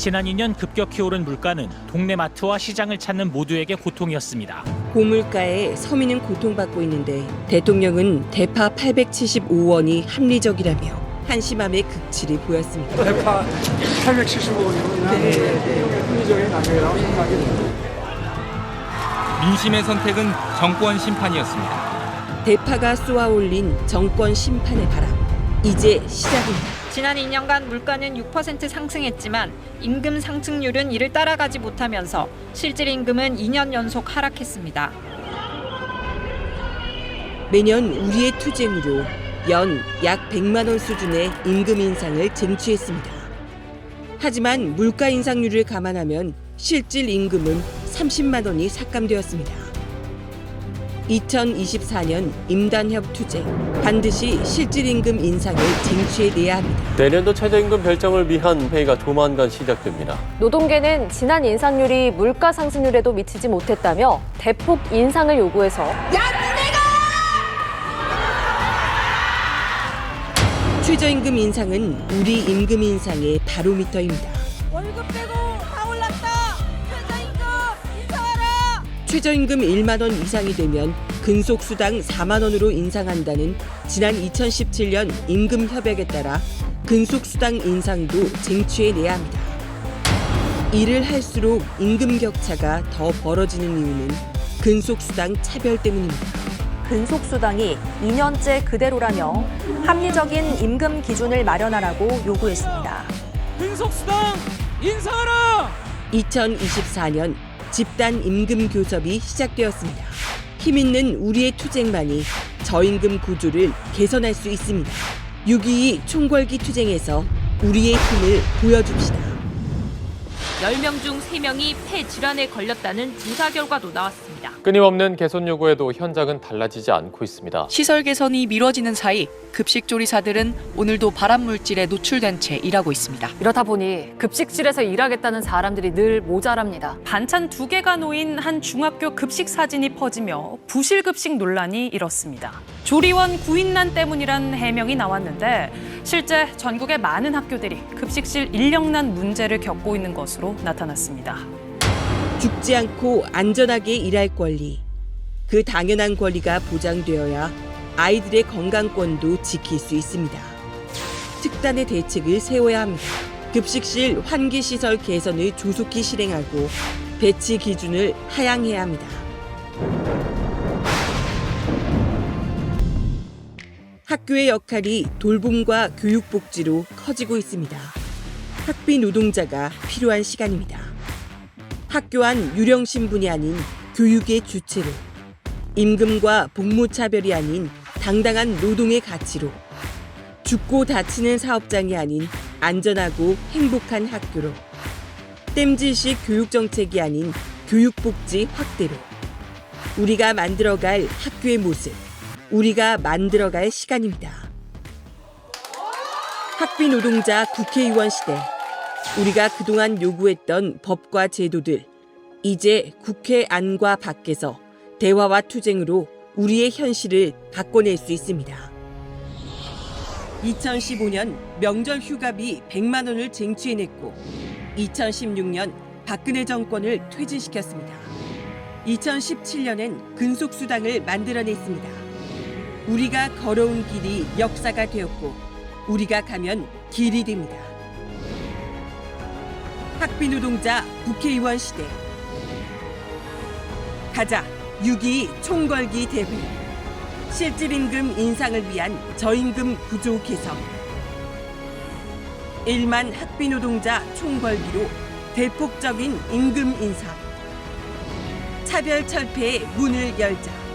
지난 2년 급격히 오른 물가는 동네 마트와 시장을 찾는 모두에게 고통이었습니다. 고물가에 서민은 고통받고 있는데 대통령은 대파 875원이 합리적이라며 한심함의 극치를 보였습니다. 대파 875원이면 합리적인 가격이라고 생각이 듭니다. 민심의 선택은 정권 심판이었습니다. 대파가 쏘아올린 정권 심판의 바람. 이제 시작입니다. 지난 2년간 물가는 6% 상승했지만 임금 상승률은 이를 따라가지 못하면서 실질 임금은 2년 연속 하락했습니다. 매년 우리의 투쟁으로 연 약 100만 원 수준의 임금 인상을 쟁취했습니다. 하지만 물가 인상률을 감안하면 실질 임금은 30만 원이 삭감되었습니다. 2024년 임단협 투쟁 반드시 실질 임금 인상을 쟁취해내야 합니다. 내년도 최저임금 결정을 위한 회의가 조만간 시작됩니다. 노동계는 지난 인상률이 물가 상승률에도 미치지 못했다며 대폭 인상을 요구해서 최저임금 인상은 우리 임금 인상의 바로미터입니다. 월급 빼고 다 올랐다. 최저임금 인상하라. 최저임금 1만 원 이상이 되면 근속 수당 4만 원으로 인상한다는 지난 2017년 임금 협약에 따라 근속 수당 인상도 쟁취해내야 합니다. 일을 할수록 임금 격차가 더 벌어지는 이유는 근속 수당 차별 때문입니다. 근속수당이 2년째 그대로라며 합리적인 임금 기준을 마련하라고 요구했습니다. 근속수당 인상하라! 2024년 집단 임금 교섭이 시작되었습니다. 힘 있는 우리의 투쟁만이 저임금 구조를 개선할 수 있습니다. 6.22 총궐기 투쟁에서 우리의 힘을 보여줍시다. 10명 중 3명이 폐 질환에 걸렸다는 조사 결과도 나왔습니다. 끊임없는 개선 요구에도 현장은 달라지지 않고 있습니다. 시설 개선이 미뤄지는 사이 급식 조리사들은 오늘도 발암 물질에 노출된 채 일하고 있습니다. 이러다 보니 급식실에서 일하겠다는 사람들이 늘 모자랍니다. 반찬 두 개가 놓인 한 중학교 급식 사진이 퍼지며 부실 급식 논란이 일었습니다. 조리원 구인난 때문이란 해명이 나왔는데 실제 전국의 많은 학교들이 급식실 인력난 문제를 겪고 있는 것으로 나타났습니다. 죽지 않고 안전하게 일할 권리. 그 당연한 권리가 보장되어야 아이들의 건강권도 지킬 수 있습니다. 특단의 대책을 세워야 합니다. 급식실 환기 시설 개선을 조속히 실행하고 배치 기준을 하향해야 합니다. 학교의 역할이 돌봄과 교육복지로 커지고 있습니다. 학비 노동자가 필요한 시간입니다. 학교 안 유령 신분이 아닌 교육의 주체로 임금과 복무 차별이 아닌 당당한 노동의 가치로 죽고 다치는 사업장이 아닌 안전하고 행복한 학교로 땜질식 교육 정책이 아닌 교육복지 확대로 우리가 만들어갈 학교의 모습 우리가 만들어갈 시간입니다. 학비 노동자 국회의원 시대 우리가 그동안 요구했던 법과 제도들 이제 국회 안과 밖에서 대화와 투쟁으로 우리의 현실을 바꿔낼 수 있습니다. 2015년 명절 휴가비 100만 원을 쟁취해냈고 2016년 박근혜 정권을 퇴진시켰습니다. 2017년엔 근속수당을 만들어냈습니다. 우리가 걸어온 길이 역사가 되었고 우리가 가면 길이 됩니다. 학비 노동자 국회의원 시대. 가자. 6.22 총궐기 대회. 실질 임금 인상을 위한 저임금 구조 개선. 1만 학비 노동자 총궐기로 대폭적인 임금 인상. 차별 철폐의 문을 열자